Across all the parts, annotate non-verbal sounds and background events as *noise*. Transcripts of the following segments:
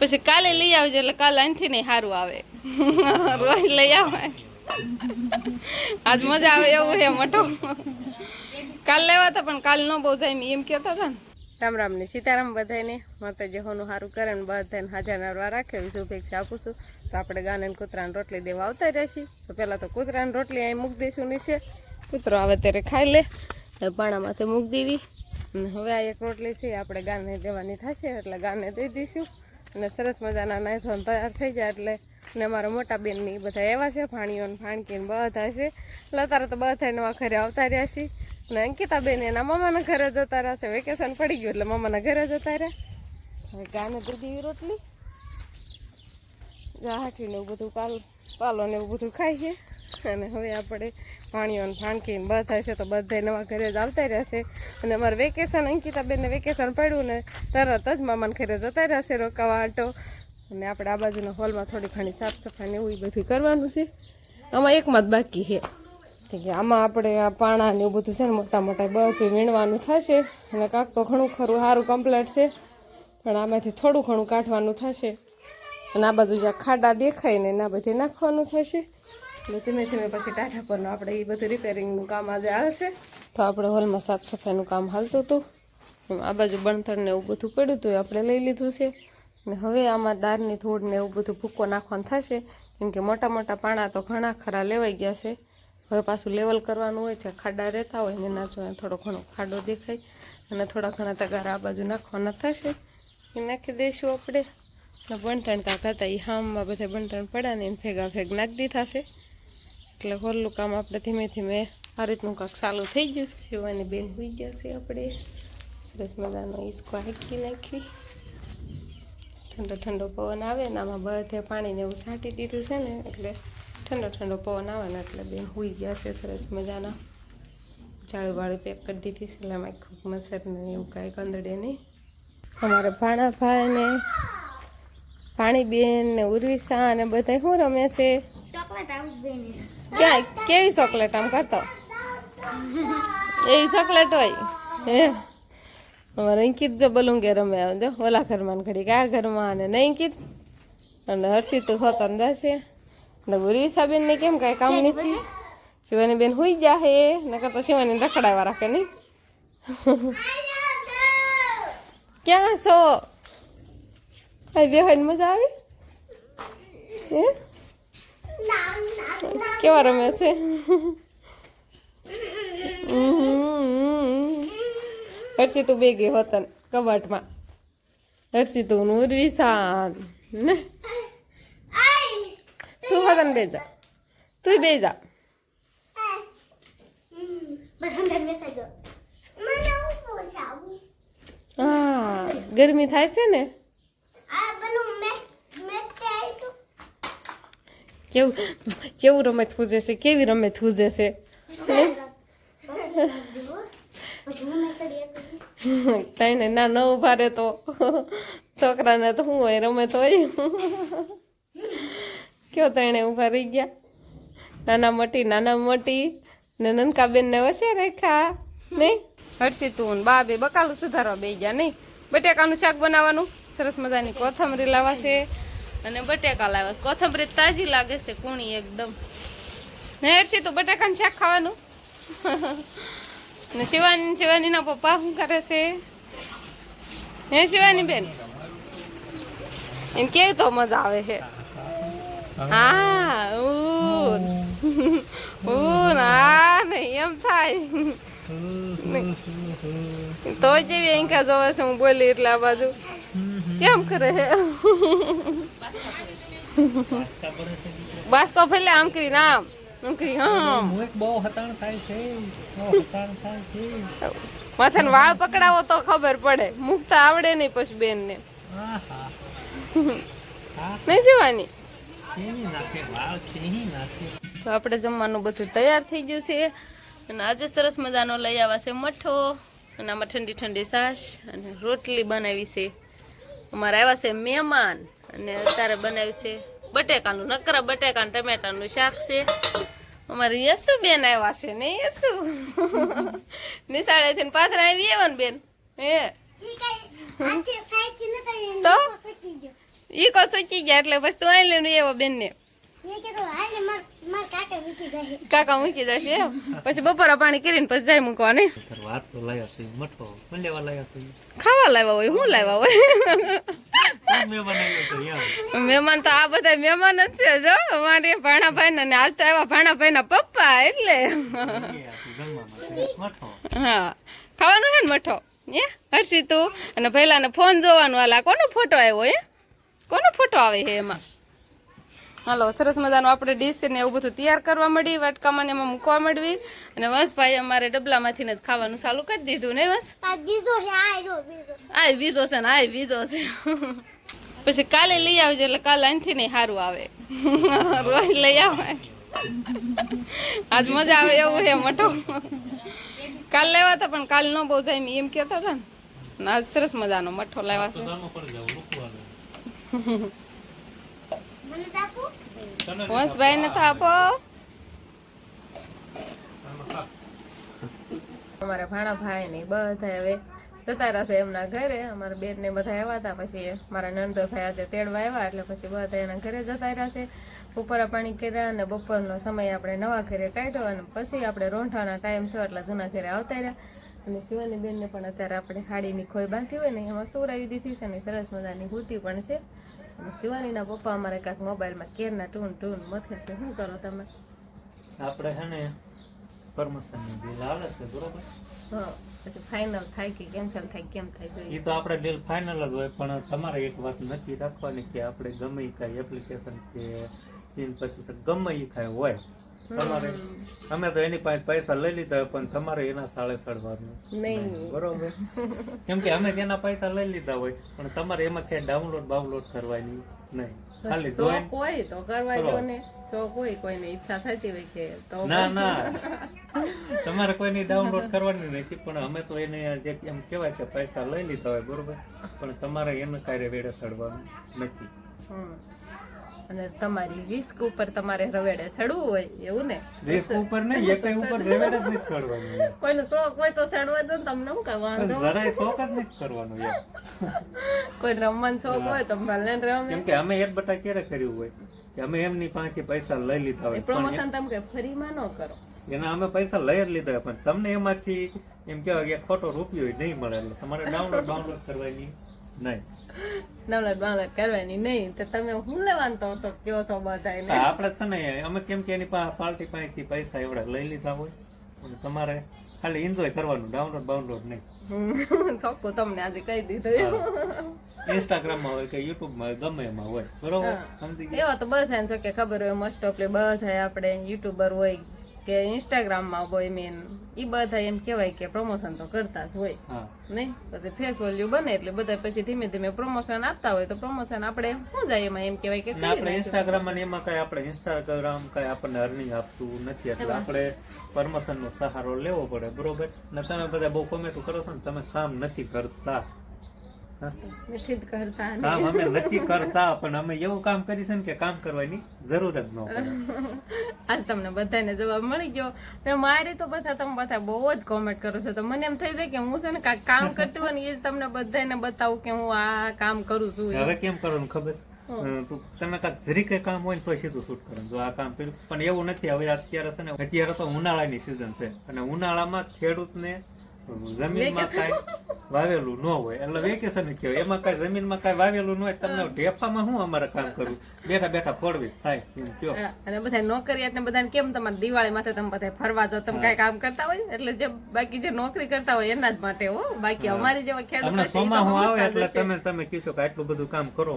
પછી કાલે લઈ આવજો એટલે કાલે અહીંથી નહીં સારું આવે. રોજ લઈ આવે. આજ મજા આવે એવું છે મોટો. કાલ લેવા હતા પણ કાલ ન બહુ જાય એમ કહેતા હતા ને. રામ રામ ને સીતારામ બધાને માતાજી હોનું સારું કરે ને બધાને હાજર નરવા રાખે. શુભેચ્છા આપું છું. તો આપણે ગાને ને કૂતરાને રોટલી દેવા આવતા રહેશી તો પહેલાં તો કૂતરાને રોટલી અહીં મૂકી દઈશું નીચે. કૂતરો આવે ત્યારે ખાઈ લે. હવે પાણામાંથી મૂકી દેવી. અને હવે આ એક રોટલી છે આપણે ગાને દેવાની થશે એટલે ગાને દઈ દઈશું. અને સરસ મજાના નાયથોન તૈયાર થઈ જાય એટલે ને અમારા મોટા બેનની બધા એવા છે ભાણીઓને ભાણકીને બધા છે. એટલે અત્યારે તો બધા નવા ઘરે આવતા રહ્યા છે. અને અંકિતા બેન એના મામાના ઘરે જતા રહ્યા છે. વેકેશન પડી ગયું એટલે મામાના ઘરે જતા રહ્યા. હવે ગાને દૂધી રોટલી. હાઠીને એવું બધું પાલ પાલો ને એવું બધું ખાઈ છે. અને હવે આપણે પાણીઓને ને ભાણકીને બધા છે તો બધા નવા ઘરે જ આવતા રહેશે. અને અમારે વેકેશન અંકિતાબેનને વેકેશન પડ્યું ને તરત જ મામાને ઘરે જતા રહેશે રોકાવા આટો. અને આપણે આ બાજુના હોલમાં થોડી ઘણી સાફ સફાઈ ને એવું બધું કરવાનું છે. આમાં એકમાં જ બાકી છે. છે આમાં આપણે આ પાણા ને એવું બધું છે ને મોટા મોટા બધું વીણવાનું થશે. અને કાંક તો ઘણું ખરું સારું કમ્પ્લેટ છે. પણ આમાંથી થોડું ઘણું કાઢવાનું થશે. અને આ બાજુ જ્યાં ખાડા દેખાય ને એના બધે નાખવાનું થશે. એટલે ધીમે ધીમે પછી ટાઢા પરનું આપણે એ બધું રિપેરિંગનું કામ આજે હાલશે તો આપણે હોલમાં સાફ સફાઈનું કામ હાલતું હતું. આ બાજુ બણતરને એવું બધું પડ્યું હતું આપણે લઈ લીધું છે. ને હવે આમાં દાળની ધૂળને એવું બધું ભૂકો નાખવાનું થશે. કેમ કે મોટા મોટા પાણા તો ઘણા ખરા લેવાઈ ગયા છે. હવે પાછું લેવલ કરવાનું હોય છે, ખાડા રહેતા હોય ને એના જો થોડો ઘણો ખાડો દેખાય. અને થોડા ઘણા તગારા આ બાજુ નાખવાના થશે. એ નાખી દઈશું આપણે. બણતણ કાંક હતા એ હામમાં બધા બણતણ પડ્યા ને એમ ભેગા ભેગ નાખી દીધા છે. એટલે હોલનું કામ આપણે ધીમે ધીમે આ રીતનું કાંક ચાલુ થઈ ગયું છે. શિવાની બેન હોઈ ગયા છે આપણે. સરસ મજાનો ઈસકો હાકી નાખી. ઠંડો ઠંડો પવન આવે ને આમાં બધે પાણીને એવું છાંટી દીધું છે ને, એટલે ઠંડો ઠંડો પવન આવે ને એટલે બેન હોઈ ગયા છે સરસ મજાના. જાળું વાળું પેક કરી દીધી છે, એટલે એમાં ખૂબ મસર ને એવું કાંઈ કંદડે નહીં. અમારા ભાણાભાઈ ને પાણીબેન ને ઉર્વિશા ને બધા શું રમે છે? બેની ક્યાં કેવી ચોકલેટ આમ કરતો? એવી ચોકલેટ હોય? અમારે અંકિત જો બલુંગે રમે જો ઓલા ઘરમાં ને ઘડીક આ ઘરમાં અને નહીં અંકિત. અને હર્ષિત હોતો ને જશે. ને ઉર્વિશાબેન ને કેમ કાંઈ કામ નથી? શિવાની બેન હુઈ ગયા હે નકર તો શિવાની રખડાવા રાખે નહીં. ક્યાં છો? આ બેહાઈને મજા આવી હે કેવા રમે છે હર્ષિ તું બે ગઈ હોતન કબાટમાં હર્ષિ તું ઉર્વિશાન ને તું હોતન બે જા તું બે જા હા ગરમી થાય છે ને કેવું કેવું રમત ખૂજે છે? કેવી રમત ખૂજે છે? તને ના, ન ઊભા રહે તો. છોકરાને તો શું હોય, રમત હોય. કયો તણે ઊભા રહી ગયા? નાના મોટી નાના મોટી ને નનકા બેન ને વસે રેખા નહીં? હર્ષિ તું બા બે બકાલું સુધારવા બે ગયા, નહીં? બટેકાનું શાક બનાવવાનું? સરસ મજાની કોથમરી લાવાશે. અને બટેકા લાવ્યા છે. કોથમરી તાજી લાગે છે કુણી એકદમ. ને તો બટેકાને શાક ખાવાનું. ને શિવાની શિવાનીના પપ્પા શું કરે છે? હે શિવાની બેન? એને કેવી તો મજા આવે છે. હા ઉન ઉન હા નહીં એમ થાય. તો જેવી એંકા જોવે છે, હું બોલી એટલે આ બાજુ. કેમ કરે હે? બાસ્કો ફેલે આમ કરી નામ આમ. કરી આમ હું. એક બહુ હતાણ થાય છે બહુ હતાણ થાય છે. માથાને વાળ પકડાવો તો ખબર પડે. મુકતા આવડે નહીં પછી બેન ને નહીં નાખે તો આપણે જમવાનું બધું તૈયાર થઈ ગયું છે. અને આજે સરસ મજાનો લઈ આવ્યા છે મઠો. અને આમાં ઠંડી ઠંડી સાસ અને રોટલી બનાવી છે. અમારે આવ્યા છે મહેમાન અને અત્યારે બનાવ્યું છે બટેકાનું નકરા બટેકા ટમેટાનું શાક છે. અમારે યસુ બેન આવ્યા છે ને યસુ. નિશાળેથી પાથરા આવી એવા ને બેન. હે. તો? ઈ કો સૂકી ગયા એટલે પછી તું અહીં લઈને એવો હાલ ને કાકા મૂકી જશે પછી બપોરા પાણી કરીને પછી જાય મૂકવા નહીં વાત તો લાયા છે મઠો મને લેવા લાયા છે? ખાવા લાવ્યા હોય શું લાવ્યા હોય? મહેમાન તો આ બધા મહેમાન જ છે જો અમારે ભાણાભાઈ ને આજ તો આવ્યા ભાણાભાઈ ના પપ્પા એટલે. એ હા ખાવાનું છે ને મઠો? હે હર્ષિતું અને પહેલા ને ફોન જોવાનું હાલા કોનો ફોટો આવ્યો એ કોનો ફોટો આવે છે એમાં? હાલો સરસ મજાનું આપણે ડીશ ને એવું બધું તૈયાર કરવા મળી વાટકામાં ને એમાં મૂકવા મળવી અને વંશભાઈ અમારે ડબલામાંથી જ ખાવાનું ચાલુ કરી દીધું ને વંશ? આ બીજો છે ને આય બીજો છે. પછી કાલે લઈ આવજો એટલે કાલે અહીંથી નહીં સારું આવે. રોજ લઈ આવે. આજ મજા આવે એવું છે મોટો. કાલ લેવા હતા પણ કાલ ન બહુ જાય એમ કહેતા હતા ને આજ સરસ મજાનો મઠો લેવા છે ગામમાં પડી જાવ મૂકવાનું મને તાકુ તને વંશભાઈ ને આપો. અમારા ભાણા ભાઈ ને બધા હવે જતા રહેશે એમના ઘરે. અમારા બેન ને બધા આવ્યા હતા. પછી મારા નંદો ભાઈ આજે તેડવા આવ્યા એટલે પછી બધા એના ઘરે જતા રહેશે બપોરા પાણી કર્યા અને બપોરનો સમય આપણે નવા ઘરે કાઢ્યો અને પછી આપણે રોંઠાના ટાઈમ થયો એટલે જૂના ઘરે આવતા રહ્યા. અને શિવાની બેનને પણ અત્યારે આપણે હાડીની ખોઈ બાંધી હોય ને એમાં સુરાવી દીધી છે અને સરસ મજાની હુતી પણ છે. શિવાનીના પપ્પા અમારે કાંઈક મોબાઈલમાં કેરના ટૂન ટૂન મથે છે. શું કરો તમે? આપણે છે ને પરમસનની બિલ આવે છે બરોબર? હા પછી ફાઇનલ થાય કે કેન્સલ થાય કેમ થાય જોઈએ? એ તો આપણે ડીલ ફાઇનલ જ હોય પણ તમારે એક વાત નક્કી રાખવાની કે આપણે ગમે કાંઈ એપ્લિકેશન કે તીન પચીસ ગમે એ કાંઈ હોય તમારે અમે તો એની પાસે પૈસા લઈ લીધા પણ તમારે એના સાળે સડવાનું નહીં. બરોબર? કેમ કે અમે તેના પૈસા લઈ લીધા હોય પણ તમારે એમાં ક્યાંય ડાઉનલોડ બાઉનલોડ કરવાની નહીં. ખાલી શોખ તો કરવા ને શોખ કોઈ કોઈને ઈચ્છા થતી હોય કે તો ના ના. *laughs* તમારે કોઈની ડાઉનલોડ કરવાની નથી પણ અમે તો એને જે એમ કહેવાય કે પૈસા લઈ લીધા હોય બરોબર? પણ તમારે એને કાર્ય વેડે ચડવાનું નથી. અને તમારી રિસ્ક ઉપર તમારે રવેડે ચડવું હોય એવું ને? રિસ્ક ઉપર નહીં એક ઉપર રવેડે જ નહીં ચડવાનું કોઈનો શોખ હોય તો ચડવા દો તમને હું કઈ વાંધો? જરાય શોખ જ નહીં કરવાનું કોઈ રમવાનો શોખ હોય તો ભલે ને રમે. કેમ કે અમે એક બટા ક્યારે કર્યું હોય? કે અમે એમની પાસે પૈસા લઈ લીધા હોય. પ્રમોશન તમે કે ફરીમાં ન કરો. એના અમે પૈસા લઈ જ લીધા હોય. પણ તમને એમાંથી એમ કહેવાય કે ખોટો રૂપિયો નહીં મળે. એટલે તમારે ડાઉનલોડ ડાઉનલોડ કરવાની. નહીં. ડાઉનલોડ ડાઉનલોડ કરવાની નહીં તો તમે હું લેવાનું તો કેવો છો હા, આપણે છે ને અમે કેમ કે એની પાસે પાર્ટી પાસેથી પૈસા એવડા લઈ લીધા હોય. અને તમારે ખાલી એન્જોય કરવાનું ડાઉનલોડ બાઉનલોડ નહીં. ચોખ્ખું તમને આજે કહી દીધું. ઇન્સ્ટાગ્રામમાં હોય કે યુટ્યુબમાં ગમે એમાં હોય. બરોબર? સમજી ગયા? એવા તો બધાને છે કે ખબર હોય મોસ્ટ ઓફલી બધા આપણે યુટ્યુબર હોય કે ઇન્સ્ટાગ્રામમાં હોય મેન એ બધા એમ કહેવાય કે પ્રમોશન તો કરતા જ હોય. નહીં પછી ફેસ વેલ્યુ બને એટલે બધા પછી ધીમે ધીમે પ્રમોશન આપતા હોય તો પ્રમોશન આપણે શું જાય એમાં એમ કહેવાય કે આપણે ઇન્સ્ટાગ્રામ અને એમાં કઈ આપણે ઇન્સ્ટાગ્રામ કઈ આપણને અર્નિંગ આપતું નથી એટલે આપણે પ્રમોશનનો નો સહારો લેવો પડે બરોબર? ને તમે બધા બહુ કોમેન્ટો કરો છો ને તમે કામ નથી કરતા? નથી કરતા કામ અમે નથી કરતા પણ અમે એવું કામ કરી છે ને કે કામ કરવાની જરૂર જ ન પડે. આજ તમને બધાને જવાબ મળી ગયો. ને મારી તો બધા તમે બધા બહુ જ કોમેન્ટ કરો છો. તો મને એમ થઈ જાય કે હું છે ને કામ કરતી હોય ને એ જ તમને બધાને બતાવું કે હું આ કામ કરું છું. હવે કેમ કરવાનું ખબર? તમે કાંક જરી કઈ કામ હોય ને તો સીધું શૂટ કરવાનું જો આ કામ કર્યું. પણ એવું નથી. હવે અત્યારે છે ને અત્યારે તો ઉનાળાની સિઝન છે. અને ઉનાળામાં ખેડૂતને જમીનમાં કાંઈ વાવેલું ન હોય. એટલે વેકેશન કહેવાય. એમાં કાંઈ જમીનમાં કાંઈ વાવેલું ન હોય તમને ઢેફામાં શું અમારે કામ કરવું બેઠા બેઠા ફોડવી થાય. એમ કયો. અને બધા નોકરી એટલે બધાને કેમ તમારે દિવાળી માથે તમે બધા ફરવા જાવ તમે કઈ કામ કરતા હોય? એટલે જે બાકી જે નોકરી કરતા હોય એના જ માટે હો. બાકી અમારી જેવા ખેડૂત હમણાં સોમાં હું આવે એટલે તમે તમે કીધો કે આટલું બધું કામ કરો.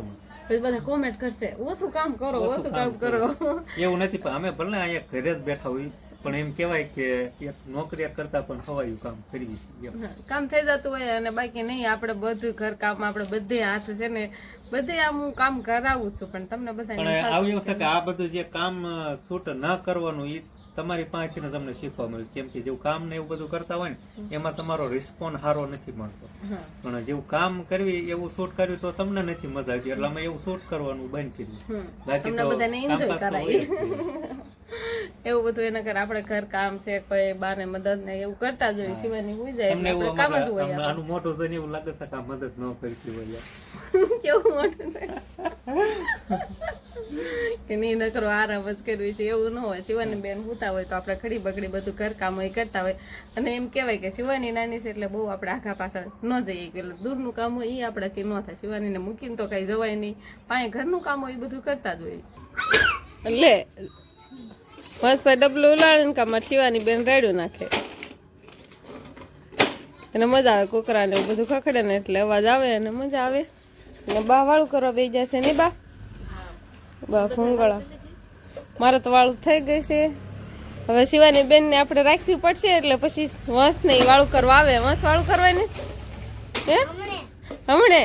પછી બધા કોમેન્ટ કરશે ઓછું કામ કરો ઓછું કામ કરો. એવું નથી પણ અમે ભલે અહીંયા ઘરે જ બેઠા હોય પણ એમ કહેવાય કે એક નોકરિયા કરતા પણ હવાયું કામ કરીએ કામ થઈ જતું હોય અને બાકી નહીં આપણે બધું ઘર કામ આપણે બધે હાથ છે ને બધે આમ હું કામ કરાવું છું પણ તમને બધા પણ આવ્યું છે કે આ બધું જે કામ છૂટ ન કરવાનું એ તમારી પાસેથી તમને શીખવા મળ્યું કેમ કે જેવું કામ ને એવું બધું કરતા હોય ને એમાં તમારો રિસ્પોન્સ સારો નથી મળતો. પણ જેવું કામ કરવી એવું શૂટ કર્યું તો તમને નથી મજા આવતી. એટલે અમે એવું શૂટ કરવાનું બંધ કર્યું બાકી તો કામકાજ. *laughs* એવું બધું એના કર આપણે ઘર કામ છે કોઈ બાને મદદ ને એવું કરતા જોઈએ સિવાની હોઈ જાય એટલે આપણે કામ જ હોય આનું મોટું જોઈને એવું લાગે છે કે આ મદદ ન કરતી હોય *laughs* કેવું મોટું છે? કે નહીં નકરો આરામ જ કરવી છે એવું ન હોય. શિવાની બેન હોતા હોય તો આપણે ખડી બગડી બધું ઘર કામ હોય કરતા હોય. અને એમ કહેવાય કે શિવાની નાની છે એટલે બહુ આપણે આખા પાછળ ન જઈએ. એટલે દૂરનું કામ હોય એ આપણાથી ન થાય. શિવાનીને મૂકીને તો કાંઈ જવાય નહીં. પાસે ઘરનું કામ હોય એ બધું કરતા જ હોય. લે મસ્તભાઈ ડબલું ઉલાડીને કામ શિવાની બેન રેડ્યું નાખે. એને મજા આવે કુકરાને એવું બધું ખખડે ને એટલે અવાજ આવે અને મજા આવે. અને બા વાળું કરવા બે જશે ને બા? બા ફૂંગળા. મારે તો વાળું થઈ ગઈ છે. હવે શિવાની બેનને આપણે રાખવી પડશે એટલે પછી વંશ ને વાળું કરવા આવે. વંશ વાળું કરવાની હે? હમણે.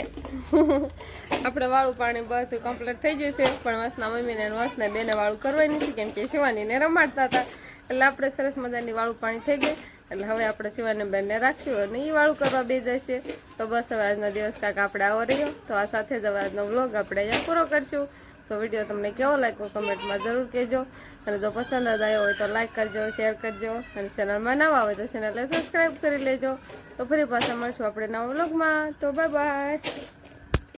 આપણે વાળું પાણી બધું કમ્પ્લીટ થઈ ગયું છે. પણ વસના મમ્મીને વસને બેને વાળું કરવાની નથી, કેમ કે શિવાનીને રમાડતા હતા. એટલે આપણે સરસ મજાની વાળું પાણી થઈ ગઈ એટલે હવે આપણે શિવાની બેનને રાખશું અને એ વાળું કરવા બે જશે. તો બસ હવે આજનો દિવસ કાંક આપણે આવો રહ્યો. તો આ સાથે જ હવે આજનો વ્લોગ આપણે અહીંયા પૂરો કરશું. તો વીડિયો તમને કેવો લાગ્યો કમેન્ટમાં જરૂર કહેજો. અને જો પસંદ જ આવ્યો હોય તો લાઇક કરજો શેર કરજો. અને ચેનલમાં નવા હોય તો ચેનલને સબસ્ક્રાઈબ કરી લેજો. તો ફરી પાછા મળશું આપણે નવા વ્લોગમાં તો બાય બાય